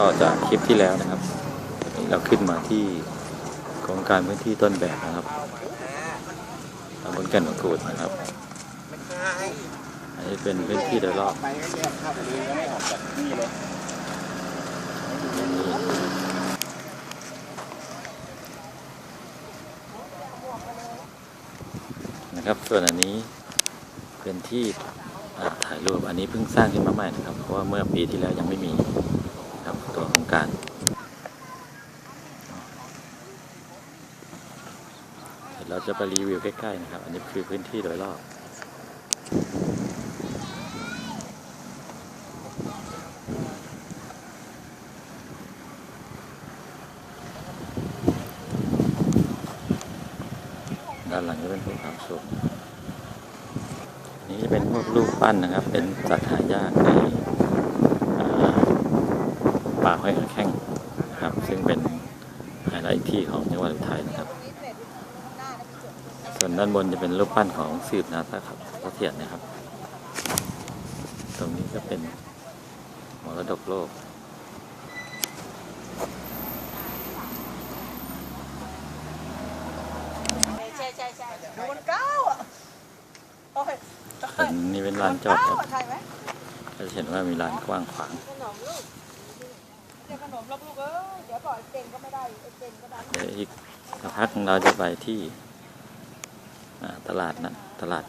ต่อจากคลิปที่แล้วนะครับเราขึ้นมาที่โครงการพื้นที่ต้นแบบนะครับตำบลแก่นนกูดนะครับ อันนี้เป็นพื้นที่โดยรอบไปก็แยกเข้าไปเลอกนะครับส่วนอันนี้เป็นที่ถ่ายรูปอันนี้เพิ่งสร้างขึ้นมาใหม่นะครับ เพราะว่าเมื่อปีที่แล้วยังไม่มี ครับตัวโครงการเดี๋ยวเราจะไปรีวิวใกล้ๆนะครับ อันนี้คือพื้นที่โดยรอบด้านหลังจะเป็นภูเขาสูงนี้จะเป็นพวกรูปปั้นนะครับ เป็นสัตว์หายากนอ่า ป่าห้อยขาแข้งนะครับ ซึ่งเป็นไฮไลท์ที่ของจังหวัดอุทัยนะครับ ส่วนด้านบนจะเป็นรูปปั้นของสืบนาตาครับพระเทียนนะครับ ตรงนี้ก็เป็นมรดกโลกใช่ใช่ใช่โดนเก้าอะโอ้ยส่วนนี้เป็นลานจอดครับเก้าใช่ไหมก็จะเห็นว่ามีลานกว้างขวาง เดี๋ยวขนมลูกเอ้ยเดี๋ยวปล่อยเก่งก็ไม่ได้เก่งก็ได้เดี๋ยวอีกสักพักหนึ่งเราจะไปที่ตลาดนะตลาด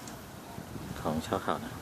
ของชาวเขานะ